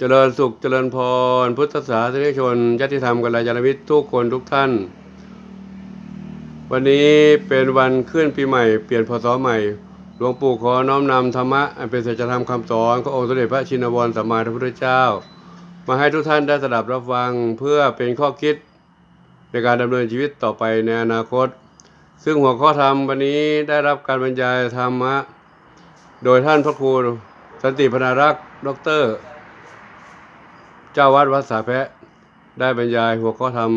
เจริญสุขเจริญพร พุทธศาสนิกชนญาติธรรมกัลยาณมิตรทุกคนทุกท่าน วันนี้เป็นวันขึ้นปีใหม่เปลี่ยนพศใหม่ หลวงปู่ขอน้อมนำธรรมะอันเป็นสัจธรรมคำสอนขององค์สมเด็จพระชินวรสัมมาสัมพุทธเจ้า มาให้ทุกท่านได้สดับรับฟังเพื่อเป็นข้อคิดในการดำเนินชีวิตต่อไปในอนาคต ซึ่งหัวข้อธรรมวันนี้ได้รับการบรรยายธรรมะ โดยท่านพระครูสันติพนารักษ์ดอกเตอร เจ้าวัดวัดสาแพะได้บรรยายหัวข้อธรรม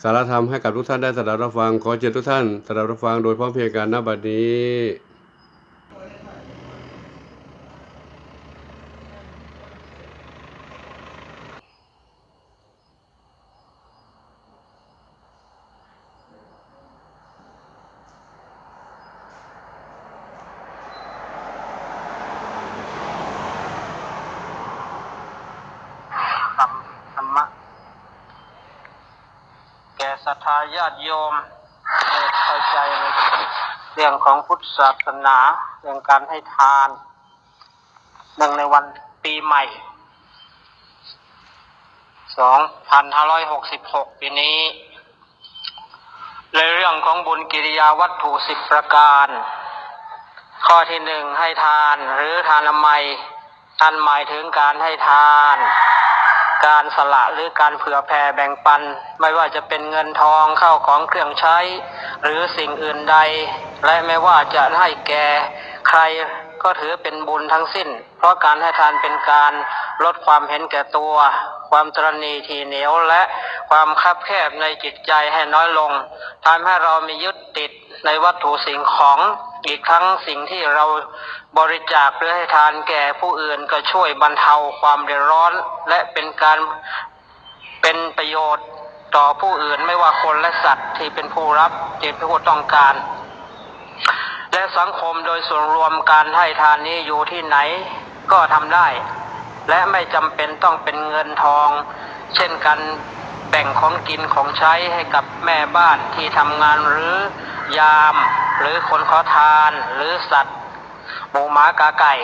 สารธรรมให้กับทุกท่านได้สดับรับฟังขอเชิญทุกท่านสดับรับฟังโดยพร้อมเพรียงกันณบัดนี้ ธรรมธรรมะ แก่ศรัทธาญาติโยมให้เข้าใจในเรื่องของพุ ทธศาสนาเรื่องการให้ทานเนื่งในวันปีใหม่2566ปีนี้ ในเรื่องของบุญกิริยาวัตถุสิบประการ ข้อที่หนึ่งให้ทานหรือทานละไมท่านหมายถึงการให้ทาน การสละหรือการเผื่อแผ่แบ่งปัน ไม่ว่าจะเป็นเงินทองเข้าของเครื่องใช้ หรือสิ่งอื่นใด และไม่ว่าจะให้แก่ใคร ก็ถือเป็นบุญทั้งสิ้น เพราะการให้ทานเป็นการลดความเห็นแก่ตัว ความตรณีทีเหนียวและความคับแคบในจิตใจให้น้อยลงทำให้เรามียึดติดในวัตถุสิ่งของอีกทั้งสิ่งที่เราบริจาคหรือให้ทานแก่ผู้อื่นก็ช่วยบรรเทาความเดือดร้อน และเป็นการเป็นประโยชน์ต่อผู้อื่นไม่ว่าคนและสัตว์ที่เป็นผู้รับที่เป็นผู้ต้องการ และสังคมโดยส่วนรวมการให้ทานนี้อยู่ที่ไหนก็ทำได้ และไม่จำเป็นต้องเป็นเงินทอง เช่นกันแบ่งของกินของใช้ให้กับแม่บ้านที่ทำงานหรือยาม หรือคนขอทานหรือสัตว์หมูหมากาไก่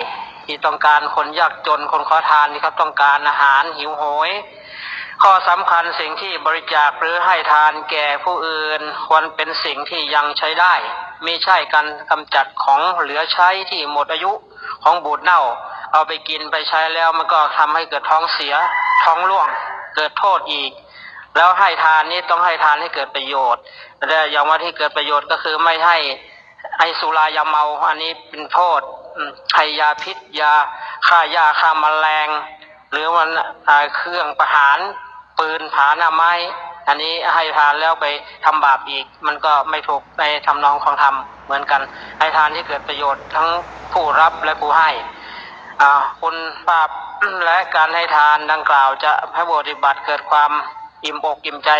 ที่ต้องการคนยากจนคนขอทานที่เขาต้องการอาหารหิวโหย ข้อสำคัญสิ่งที่บริจาคหรือให้ทานแก่ผู้อื่น ควรเป็นสิ่งที่ยังใช้ได้ ไม่ใช่การกำจัดของเหลือใช้ที่หมดอายุของบูดเน่า เอาไปกินไปใช้แล้วมันก็ทำให้เกิดท้องเสียท้องร่วง เกิดโทษอีก แล้วให้ทานนี้ต้องให้ทานให้เกิดประโยชน์และอย่างว่าที่เกิดประโยชน์ก็คือไม่ให้ไอสุรายาเมา อันนี้เป็นโทษอืมให้ยาพิษยาฆ่ายาฆ่าแมลง หรือมันอ่าเครื่องประหารปืนผาหน้าไม้ อันนี้ให้ทานแล้วไปทำบาปอีก มันก็ไม่ถูกในทำนองของธรรมเหมือนกัน ให้ทานที่เกิดประโยชน์ทั้งผู้รับและผู้ให้อ่าคุณภาพและการให้ทานดังกล่าวจะให้ปฏิบัติเกิดความอิ่มอกอิ่มใจ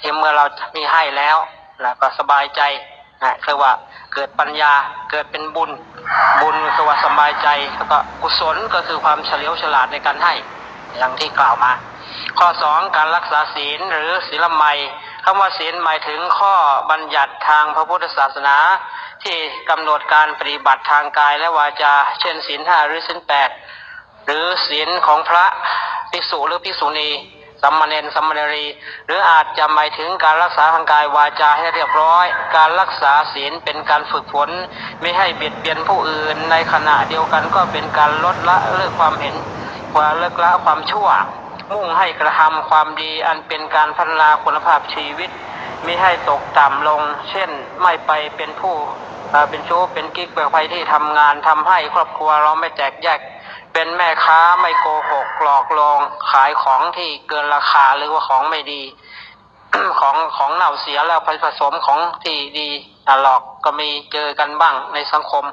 ที่เมื่อเรามีให้แล้วแล้วก็สบายใจนะคือว่าเกิดปัญญาเกิดเป็นบุญ บุญคือว่าสบายใจแล้วก็กุศลก็คือความเฉลียวฉลาดในการให้อย่างที่กล่าวมา ข้อสองการรักษาศีลหรือศีลไมยคำว่าศีลหมายถึงข้อบัญญัติทางพระพุทธศาสนา ที่กำหนดการปฏิบัติทางกายและวาจา เช่นศีลห้าหรือศีลแปดหรือศีลของพระภิกษุหรือภิกษุณีสัมมาเนรสัมมาเนรี หรืออาจจะหมายถึงการรักษาทางกายวาจาให้เรียบร้อย การรักษาศีลเป็นการฝึกฝน ไม่ให้เบียดเบียนผู้อื่น ในขณะเดียวกันก็เป็นการลดละเลิกความเห็นความเลิกละความชั่ว มุ่งให้กระทำความดีอันเป็นการพัฒนาคุณภาพชีวิตมิให้ตกต่ำลง เช่นไม่ไปเป็นผู้เป็นชู้เป็นกิ๊กเป็นใครที่ทำงานทำให้ครอบครัวเราไม่แตกแยก เป็นแม่ค้าไม่โกหกหลอกลวงขายของที่เกินราคาหรือว่าของไม่ดี ของของเน่าเสียแล้วผสมของที่ดีหลอกก็มีเจอกันบ้างในสังคม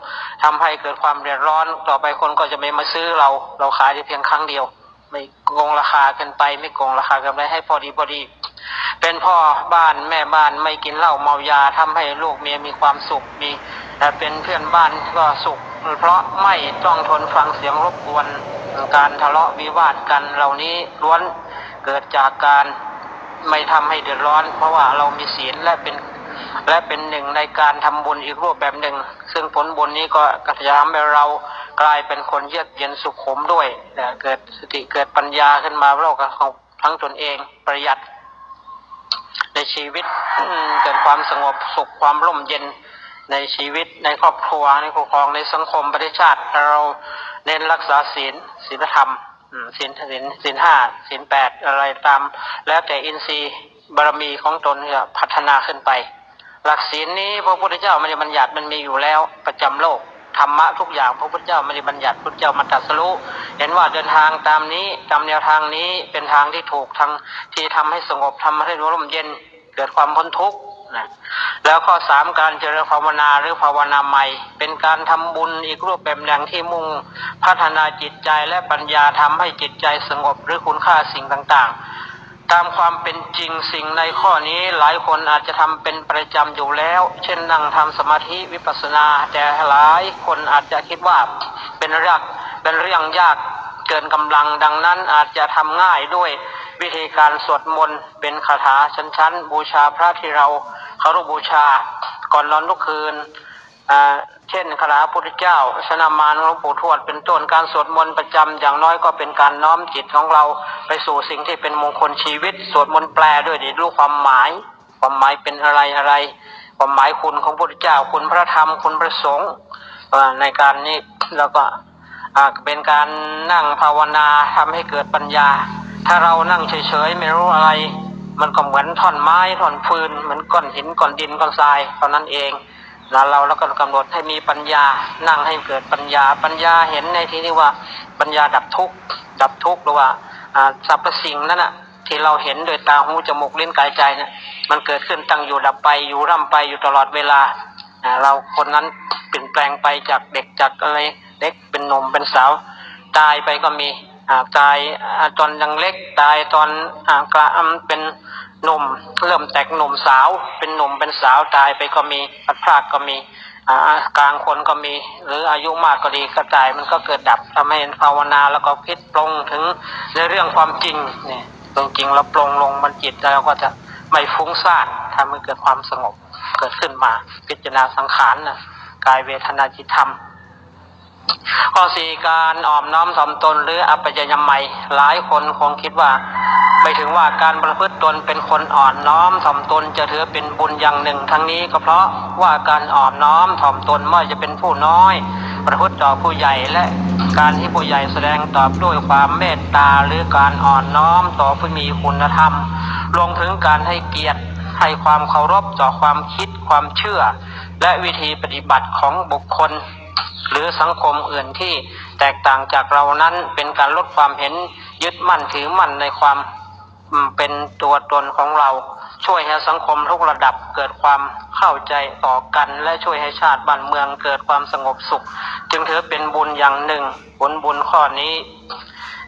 ทำให้เกิดความเดือดร้อนต่อไปคนก็จะไม่มาซื้อเรา เราขายได้เพียงครั้งเดียว ไม่โกงราคากินไป ไม่โกงราคากินไปให้พอดีพอดี เป็นพ่อบ้านแม่บ้านไม่กินเหล้าเมายาทำให้ลูกเมียมีความสุขมีแต่เป็นเพื่อนบ้านก็สุข เพราะไม่ต้องทนฟังเสียงรบกวนการทะเลาะวิวาทกันเหล่านี้ล้วนเกิดจากการไม่ทำให้เดือดร้อน เพราะว่าเรามีศีลและเป็น และเป็นหนึ่งในการทำบุญอีกรูปแบบหนึ่ง ซึ่งผลบุญนี้ก็กระทำให้เรากลายเป็นคนเยือกเย็นสุขุมด้วยเกิดสติเกิดปัญญาขึ้นมาเราก็ของทั้งตนเองประหยัด ในชีวิตเกิดความสงบสุขความร่มเย็นในชีวิตในครอบครัวในคู่ครองในสังคมประเทศชาติ เราเน้นรักษาศีลศีลธรรมอืมศีลศีลศีลห้าศีลแปดอะไรตาม แล้วแต่อินทรีย์บารมีของตนจะพัฒนาขึ้นไป หลักศีลนี้พระพุทธเจ้าไม่ได้บัญญัติมันมีอยู่แล้วประจำโลกธรรมะทุกอย่างพระพุทธเจ้าไม่ได้บัญญัติพุทธเจ้ามาตรัสรู้เห็นว่าเดินทางตามนี้ตามแนวทางนี้เป็นทางที่ถูกทางที่ทำให้สงบทำให้ร่มเย็นเกิดความพ้นทุกข์นะแล้วข้อสามการเจริญภาวนาหรือภาวนาใหม่ เป็นการทำบุญอีกรูปแบบหนึ่งที่มุ่งพัฒนาจิตใจและปัญญาทำให้จิตใจสงบหรือคุณค่าสิ่งต่างๆ ตามความเป็นจริงสิ่งในข้อนี้หลายคนอาจจะทำเป็นประจำอยู่แล้ว เช่นนั่งทำสมาธิวิปัสสนา แต่หลายคนอาจจะคิดว่าเป็นเรื่องเป็นเรื่องยากเกินกำลังดังนั้นอาจจะทำง่ายด้วยวิธีการสวดมนต์เป็นคาถาชั้นๆ บูชาพระที่เราเคารพบูชาก่อนนอนทุกคืน เช่นคาถาพุทธเจ้า สนามานหลวงปู่ทวด เป็นต้นการสวดมนต์ประจำอย่างน้อยก็เป็นการน้อมจิตของเราไปสู่สิ่งที่เป็นมงคลชีวิต สวดมนต์แปลด้วยดิรู้ความหมาย ความหมายเป็นอะไรอะไร ความหมายคุณของพระพุทธเจ้าคุณพระธรรมคุณพระสงฆ์ในการนี้แล้วก็อ่าเป็นการนั่งภาวนาทำให้เกิดปัญญา ถ้าเรานั่งเฉยๆไม่รู้อะไร มันก็เหมือนท่อนไม้ท่อนฟืนเหมือนก้อนหินก้อนดินก้อนทรายเท่านั้นเอง แล้วเราแล้วก็กำหนดให้มีปัญญา นั่งให้เกิดปัญญา ปัญญาเห็นในที่นี้ว่าปัญญาดับทุกข์ดับทุกข์หรือว่าสรรพสิ่งนั้นน่ะที่เราเห็นโดยตาหูจมูกลิ้นกายใจเนี่ยมันเกิดขึ้นตั้งอยู่ดับไปอยู่ร่ำไปอยู่ตลอดเวลาเราคนนั้นเปลี่ยนแปลงไปจากเด็กจากอะไรเด็กเป็นหนุ่มเป็นสาว ตายไปก็มี ตายตอนยังเล็กตายตอนอ่ากระเป็นหนุ่มเริ่มแตกหนุ่มสาว เป็นหนุ่มเป็นสาวตายไปก็มีพัดพรากก็มีกลางคนก็มี หรืออายุมากก็ดีก็ตายมันก็เกิดดับทำให้ภาวนาแล้วก็คิดปรงถึงในเรื่องความจริงเนี่ยตรงจริงเราปรงลงมันจิตแล้วก็จะไม่ฟุ้งซ่านทำให้เกิดความสงบเกิดขึ้นมา พิจารณาสังขารนะกายเวทนาจิตธรรม ข้อสี่การอ่อมน้อมถ่อมตนหรืออัปยยมัยหลายคนคงคิดว่า ไม่ถึงว่าการประพฤติตนเป็นคนอ่อนน้อมถ่อมตนจะถือเป็นบุญอย่างหนึ่ง ทั้งนี้ก็เพราะว่าการอ่อมน้อมถ่อมตนไม่ว่าจะเป็นผู้น้อย ประพฤติต่อผู้ใหญ่และการที่ผู้ใหญ่แสดงตอบด้วยความเมตตาหรือการอ่อนน้อมต่อผู้มีคุณธรรมรวมถึงการให้เกียรติให้ความเคารพต่อความคิดความเชื่อ และวิธีปฏิบัติของบุคคล หรือสังคมอื่นที่แตกต่างจากเรานั้นเป็นการลดความเห็นยึดมั่นถือมั่นในความเป็นตัวตนของเรา ช่วยให้สังคมทุกระดับเกิดความเข้าใจต่อกัน และช่วยให้ชาติบ้านเมืองเกิดความสงบสุข จึงถือเป็นบุญอย่างหนึ่ง ผลบุญข้อนี้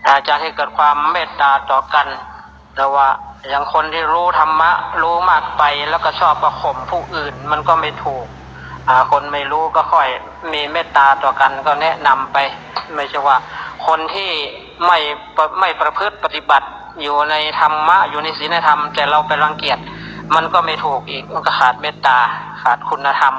อาจจะให้เกิดความเมตตาต่อกัน แต่ว่าอย่างคนที่รู้ธรรมะรู้มากไปแล้วก็ชอบประข่มผู้อื่นมันก็ไม่ถูก อ่าคนไม่รู้ก็ค่อยมีเมตตาต่อกันก็แนะนำไป ไม่ใช่ว่า คนที่ไม่ไม่ประพฤติปฏิบัติอยู่ในธรรมะอยู่ในศีลธรรม แต่เราไปรังเกียจมันก็ไม่ถูกอีกมันก็ขาดเมตตาขาดคุณธรรม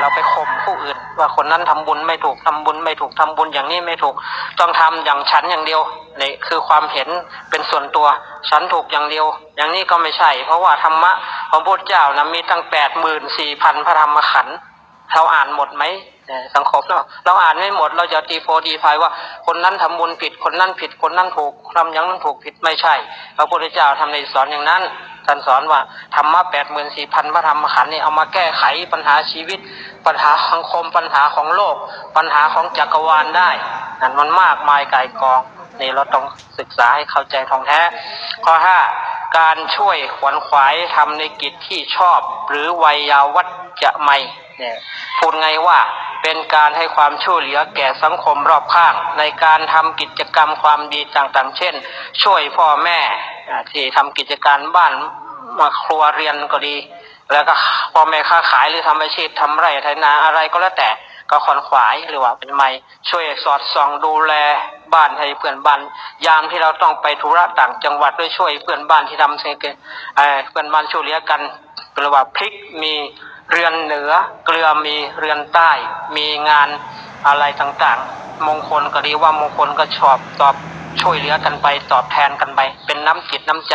เราไปข่มผู้อื่น ว่าคนนั้นทำบุญไม่ถูกทำบุญไม่ถูกทำบุญอย่างนี้ไม่ถูกต้องทำอย่างฉันอย่างเดียวนี่คือความเห็นเป็นส่วนตัวฉันถูกอย่างเดียว อย่างนี้ก็ไม่ใช่ เพราะว่าธรรมะของพระพุทธเจ้านะมีตั้งแปดหมื่นสี่พันพระธรรมขันธ์ เราอ่านหมดไหมสังคมเราเราอ่านไม่หมดเราจะตีโพดีพายว่า คนนั้นทำบุญผิดคนนั้นผิดคนนั้นถูกทำอย่างนั้นถูกผิดไม่ใช่พระพุทธเจ้าทำในสอนอย่างนั้นท่านสอนว่าธรรมะแปดหมื่นสี่พันพระธรรมขันธ์นี่เอามาแก้ไขปัญหาชีวิต ปัญหาสังคมปัญหาของโลก ปัญหาของจักรวาลได้นั่นมันมากมายไก่ายกองนี่เราต้องศึกษาให้เข้าใจทองแท้ ข้อห้าการช่วยขวนขวายทำในกิจที่ชอบ หรือวัยยาวัจจะไม่ เนี่ยพูดไงว่าเป็นการให้ความช่วยเหลือแก่สังคมรอบข้าง ในการทำกิจกรรมความดีต่างๆ เช่น ช่วยพ่อแม่ที่ทำกิจการบ้านมาครัวเรียนก็ดี แล้วก็พ่อแม่ค้าขายหรือทำอาชีพทำไร่ไถนาอะไรก็แล้วแต่ก็ขวนขวายหรือว่าเป็นไม้ช่วยสอดส่องดูแลบ้านให้เพื่อนบ้านยามที่เราต้องไปธุระต่างจังหวัดด้วยช่วยเพื่อนบ้านที่ทำเสกเอ่อเพื่อนบ้านช่วยเหลือกันหรือว่าพริกมี เรือนเหนือเกลือมีเรือนใต้ มีงานอะไรต่างๆ มงคลก็ดีว่ามงคลก็ชอบตอบช่วยเหลือกันไปตอบแทนกันไป เป็นน้ำจิตน้ำใจ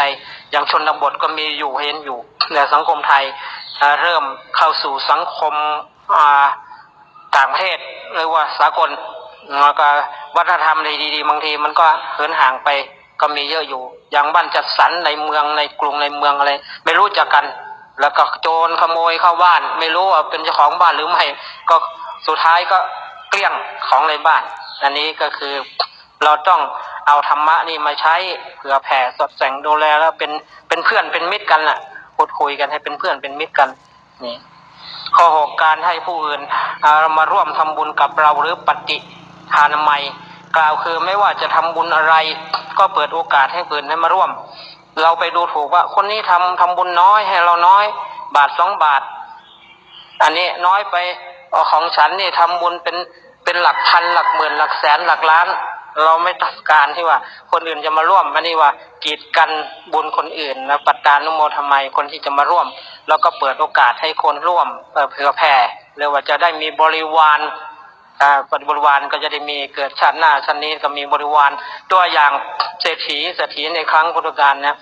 อย่างชนบทก็มีอยู่เห็นอยู่ในสังคมไทยเริ่มเข้าสู่สังคมต่างประเทศหรือว่าสากลแล้วก็วัฒนธรรมดีๆบางทีมันก็เหินห่างไปก็มีเยอะอยู่ อย่างบ้านจัดสรรในเมืองในกรุงในเมืองอะไร ไม่รู้จักกัน แล้วก็โจรขโมยเข้าบ้าน ไม่รู้ว่าเป็นเจ้าของบ้านหรือไม่ ก็สุดท้ายก็เกลี้ยงของในบ้าน อันนี้ก็คือเราต้องเอาธรรมะนี่มาใช้เผื่อแผ่สอดแสงดูแลแล้วเป็นเป็นเพื่อนเป็นมิตรกันล่ะพูดคุยกันให้เป็นเพื่อนเป็นมิตรกันนี่ข้อหกการให้ผู้อื่นอ่ามาร่วมทำบุญกับเราหรือปฏิทานใหม่กล่าวคือไม่ว่าจะทำบุญอะไร ก็เปิดโอกาสให้ผู้อื่นให้มาร่วม เราไปดูถูกว่า คนนี้ทำทำบุญน้อยให้เราน้อย บาทสองบาท อันนี้น้อยไปอของฉันนี่ทำบุญเป็นเป็นหลักพันหลักหมื่นหลักแสนหลักล้าน เราไม่ต้องการที่ว่า คนอื่นจะมาร่วมอันนี้ว่ากีดกันบุญคนอื่นนะปัตตานุโมทำไมคนที่จะมาร่วม แล้วก็เปิดโอกาสให้คนร่วมเอ่อเผื่อแผ่เรียกว่าจะได้มีบริวาร อ่าบริวารก็จะได้มีเกิดชาติหน้าชาตินี้ก็มีบริวารตัวอย่างเศรษฐีเศรษฐีในครั้งพุทธกาลนะ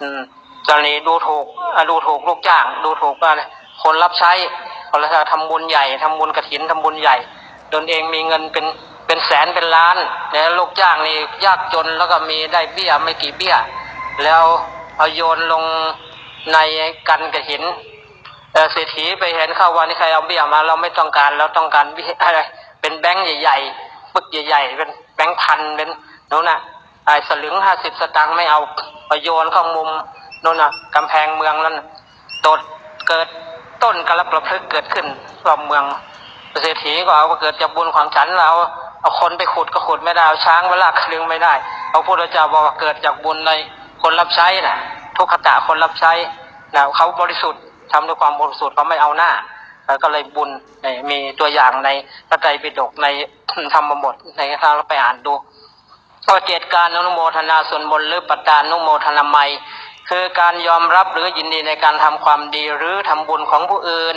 อืมตอนนี้ดูถูกดูถูกลูกจ้าง ดูถูกว่าคนรับใช้คนละทำบุญใหญ่ทำบุญกระถินทำบุญใหญ่ตนเองมีเงินเป็นเป็นแสนเป็นล้านแล้วลูกจ้างนี่ยากจนแล้วก็มีได้เบี้ยไม่กี่เบี้ย แล้วเอาโยนลงในกันกระถิน เอ่เศรษฐีไปเห็นเข้าว่านี่ใครเอาเบี้ยมา เราไม่ต้องการเราต้องการเอะไรเป็นแบงค์ใหญ่ๆปึกใหญ่ๆเป็นแบงค์พันเป็นโน่นน่ะไอ้สลึงห้าสิบสตางค์ไม่เอาเอาโยนเข้ามุมโน่นน่ะกำแพงเมืองนั่นตดเกิดต้นกระประพฤกเกิดขึ้นรอบเมืองเศรษฐีก็เอาเกิดจากบุญของฉันเราเอาคนไปขุดก็ขุดไม่ได้เอาช้างไปลากคลึงไม่ได้เอาพุทธเจ้าบอกว่าเกิดจากบุญในคนรับใช้น่ะทุกขตะคนรับใช้นะเขาบริสุทธิ์ ทำด้วยความบริสุทธิ์เขาไม่เอาหน้าแล้วก็เลยบุญมีตัวอย่างในพระไตรปิฎกในธรรมบทในทางเราไปอ่านดูก็เจตการอนุโมทนาส่วนบนหรือปัตตานุโมทนาไมคือการยอมรับหรือยินดีในการทำความดีหรือทำบุญของผู้อื่น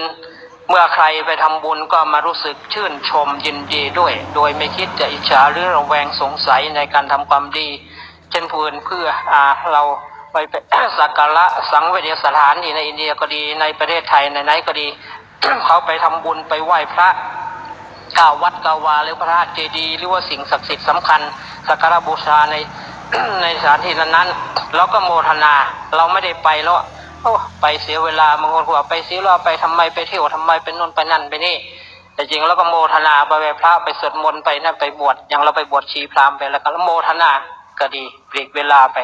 เมื่อใครไปทำบุญก็มารู้สึกชื่นชมยินดีด้วย โดยไม่คิดจะอิจฉาหรือระแวงสงสัยในการทำความดี เช่นผู้อื่นเพื่ออาเรา ไปสักการะสังเวชสถานที่ในอินเดียก็ดีในประเทศไทยในไหนๆก็ดี เขาไปทำบุญไปไหว้พระกาวัดกาวาหรือพระธาตุเจดีย์หรือว่าสิ่งศักดิ์สิทธิ์สำคัญสักการะบูชาในในสถานที่นั้นๆเราก็โมทนาเราไม่ได้ไปแล้วโอ้ไปเสียเวลาบางคนก็ว่าไปเสียเวลาไปทำไมไปเที่ยวทำไมไปนู่นไปนั่นไปนี่แต่จริงแล้วก็โมทนาไปไหว้พระไปสวดมนต์ไปนั่นไปบวชอย่างเราไปบวชชีพราหมณ์ไปแล้วก็โมทนาก็ดีปลีกเวลาไป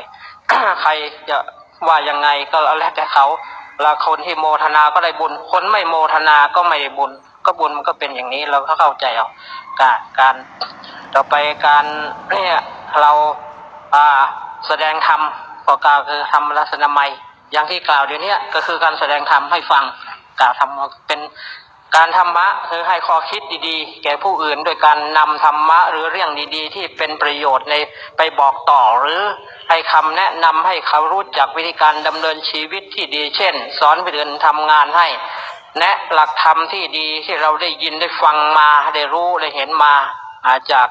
ใครจะว่ายังไงก็แล้วแต่เขาแล้วคนที่โมทนาก็ได้บุญ คนไม่โมทนาก็ไม่ได้บุญ ก็บุญมันก็เป็นอย่างนี้เราก็เข้าใจเอาการการต่อไปการเนี่ยเราอ่าแสดงธรรมขอกล่าวคือธรรมรัศนมัยอย่างที่กล่าวเดี๋ยวนี้ก็คือการแสดงธรรมให้ฟังกล่าวธรรมเป็น การธรรมะคือให้ข้อคิดดีๆ แก่ผู้อื่น โดยการนำธรรมะหรือเรื่องดีๆ ที่เป็นประโยชน์ในไปบอกต่อหรือให้คำแนะนำให้เขารู้จักวิธีการดำเนินชีวิตที่ดี เช่น สอนไปเดินทำงานให้ แนะหลักธรรมที่ดีที่เราได้ยินได้ฟังมาได้รู้ได้เห็นมาอาจาก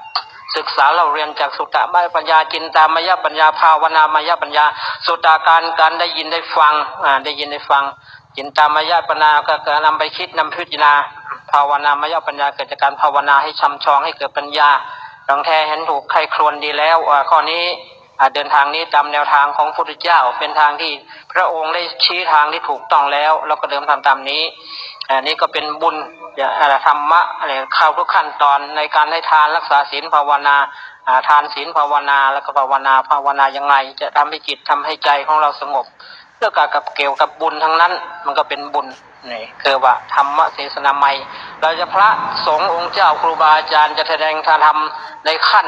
ศึกษาเราเรียนจากสุตตะมยปัญญาจินตามยปัญญาภาวนามยปัญญา สุตตาการการได้ยินได้ฟังอ่าได้ยินได้ฟัง จินตามายาปัญญาก็การนำไปคิดนำพิจารณาภาวนามายปัญญาเกิดจากการภาวนาให้ชำชองให้เกิดปัญญาลองแท้เห็นถูกใครครวนดีแล้วอ่าข้อนี้เดินทางนี้ตามแนวทางของพระพุทธเจ้าเป็นทางที่พระองค์ได้ชี้ทางที่ถูกต้องแล้วเราก็เดิมทำตามนี้อันนี้ก็เป็นบุญอะไรธรรมะอะไรเข้าทุกขั้นตอนในการให้ทานรักษาศีลภาวนาทานศีลภาวนาแล้วก็ภาวนาภาวนายังไง จะทำให้จิตทำให้ใจของเราสงบ เรื่องกับเกี่ยวกับบุญทั้งนั้น มันก็เป็นบุญนี่คือว่าธรรมะเสสนามัยเราจะพระสงฆ์องค์เจ้าครูบาอาจารย์จะแสดงธรรมในขั้น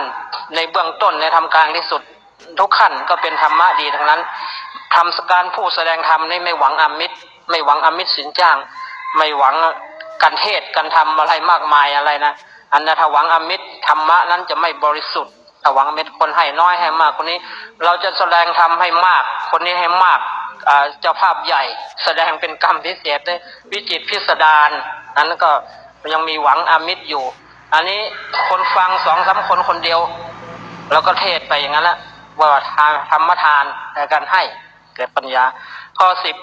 ในเบื้องต้นในทำกลางที่สุด ทุกขั้นก็เป็นธรรมะดีทั้งนั้นทำสการผู้แสดงธรรมนี่ไม่หวังอมิตร ไม่หวังอมิตรสินจ้าง ไม่หวังการเทศการทำอะไรมากมายอะไรนะอันนั้นถ้าหวังอมิตรธรรมะนั้นจะไม่บริสุทธิ์ถ้าหวังอมิตรคนให้น้อยให้มากคนนี้ เราจะแสดงทำให้มาก คนนี้ให้มาก เจ้าภาพใหญ่ แสดงเป็นกรรมพิเศษได้วิจิตพิสดารนั้นก็ยังมีหวังอมิตรอยู่ อันนี้คนฟังสองสามคนคนเดียว แล้วก็เทศไปอย่างนั้นละว่าทานธรรมทานในการให้เกิดปัญญา ข้อสิบ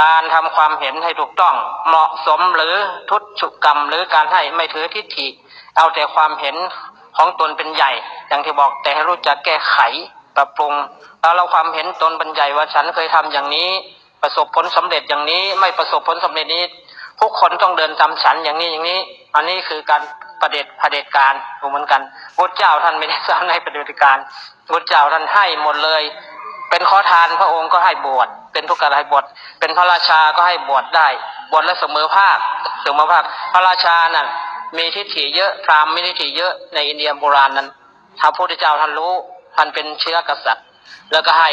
การทำความเห็นให้ถูกต้อง เหมาะสมหรือทุตฉุกรรม หรือการให้ไม่ถือทิฏฐิ เอาแต่ความเห็นของตนเป็นใหญ่ อย่างที่บอกแต่ให้รู้จักแก้ไข ปรับปรุงแล้วเราความเห็นตนเป็นใหญ่ว่าฉันเคยทำอย่างนี้ ประสบผลสำเร็จอย่างนี้ ไม่ประสบผลสำเร็จนี้ทุกคนต้องเดินตามฉันอย่างนี้อย่างนี้ อันนี้คือการประเด็จเด็จการเหมือนกันพระเจ้าท่านไม่ได้สร้างให้ประเด็จการพระเจ้าท่านให้หมดเลย เป็นขอทานพระองค์ก็ให้บวชเป็นทุกการให้บวชเป็นพระราชาก็ให้บวชได้บวชและเสมอภาคเสมอภาคพระราชานั่นมีทิฏฐิเยอะพราหมณ์มีทิฏฐิเยอะในอินเดียโบราณนั้นพระพุทธเจ้าท่านรู้ ท่านเป็นเชื้อกษัตริย์ แล้วก็ให้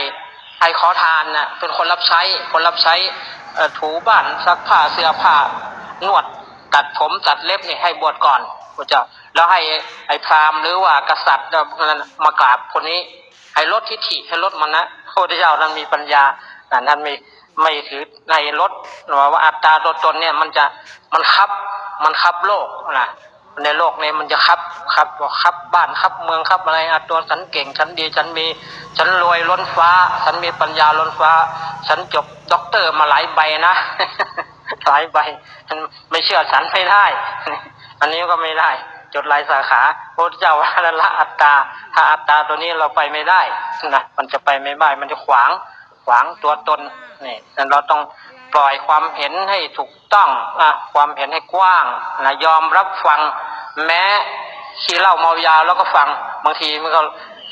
ให้ขอทานน่ะเป็นคนรับใช้คนรับใช้ถูบ้านซักผ้าเสื้อผ้านวดตัดผมตัดเล็บนี่ให้บวชก่อนพระเจ้าแล้วให้ไอ้พราหมณ์หรือว่ากษัตริย์นั้นมากราบคนนี้ ให้ลดทิฏฐิให้ลดมันนะพระพุทธเจ้านั้นมีปัญญานะท่านไม่ไม่ถือในลดว่าอัตตาตัวตนเนี่ยมันจะมันคับมันคับโลกนะ ในโลกนี้มันจะคับคับคับบ้านคับเมืองคับอะไรอะตัวฉันเก่งฉันดีฉันมีฉันรวยล้นฟ้า ฉันมีปัญญาล้นฟ้า ฉันจบด็อกเตอร์มาหลายใบนะหลายใบฉันไม่เชื่อฉันไม่ได้ อันนี้ก็ไม่ได้จดลายสาขาพระเจ้าว่าละอัตตา ถ้าอัตตาตัวนี้เราไปไม่ได้นะมันจะไปไม่ได้มันจะขวางขวางตัวตนนี่เราต้องปล่อยความเห็นให้ถูกต้องนะความเห็นให้กว้างนะยอมรับฟัง แม้ขี้เหล้าเมายาแล้วก็ฟังบางทีมันก็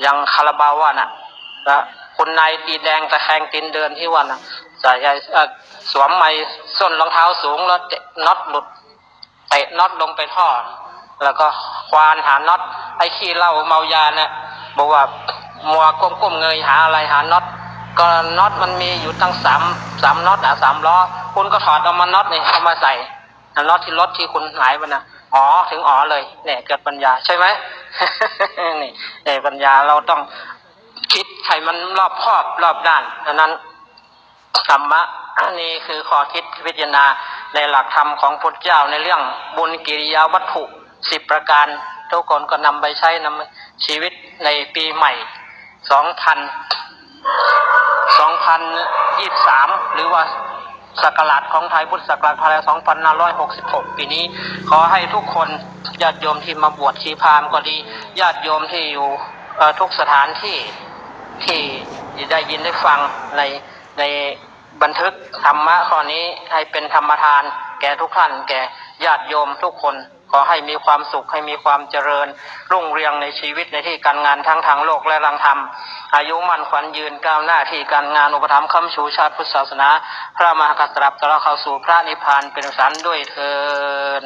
ยังคาราบาว่าน่ะนะคนในตีแดงตะแคงตีนเดินที่วันน่ะใส่ใจสวมไม้ส้นรองเท้าสูงแล้วเตะน็อตหลุดเตะน็อตลงไปท่อแล้วก็ควานหาน็อตไอ้ขี้เหล้าเมายาเนี่ยบอกว่ามัวก้มๆเงยหาอะไรหาน็อตก็น็อตมันมีอยู่ตั้งสามสามน็อตอะสามล้อคุณก็ถอดเอามาน็อตนี่เอามาใส่น็อตที่รถที่คุณหายไปนะ อ๋อถึงอ๋อเลยเนี่ยเกิดปัญญาใช่ไหมนี่เนี่ยปัญญาเราต้องคิดให้มันรอบครอบรอบด้านดังนั้นธรรมะอันนี้คือข้อคิดพิจารณาในหลักธรรมของพุทธเจ้าในเรื่องบุญกิริยาวัตถุสิบประการ ทุกคนก็นำไปใช้นำชีวิตในปีใหม่สองพันสองพันยี่สามหรือว่า ศักราชของไทยพุทธศักราชพศสองพันห้าร้อยหกสิบหกปีนี้ ขอให้ทุกคนญาติโยมที่มาบวชชีพามก็ดีญาติโยมที่อยู่ทุกสถานที่ที่ได้ยินได้ฟังในในบันทึกธรรมะข้อนี้ให้เป็นธรรมทาน แก่ทุกท่านแก่ญาติโยมทุกคน อให้มีความสุขให้มีความเจริญ รุ่งเรืองในชีวิตในที่การงานทั้งทางโลกและทางธรรม อายุมั่นขวัญยืนก้าวหน้าที่การงานอุปถัมภ์คำชูชาติพุทธศาสนา พระมหากษัตริย์ตลอดเข้าสู่พระนิพพานเป็นสันด้วยเทิน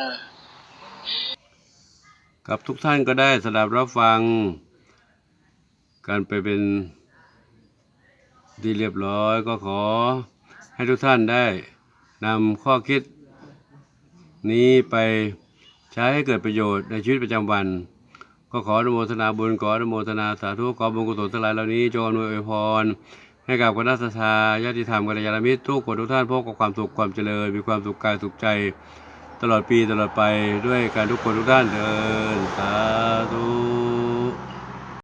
กับทุกท่านก็ได้สดับรับฟัง การไปเป็นที่เรียบร้อยก็ขอให้ทุกท่านได้นำข้อคิดนี้ไป ใช้ให้เกิดประโยชน์ในชีวิตประจำวัน ก็ขออนุโมทนาบุญขออนุโมทนาสาธุขอบุญกุศลทั้งหลายเหล่านี้จงอวยอวยพร ให้กับคณะสัตยาญาติธรรมกัลยาณมิตรทุกคนทุกท่านพบกับความสุขความเจริญ มีความสุขกายสุขใจ ตลอดปีตลอดไปด้วยการทุกคนทุกท่านเดินสาธุ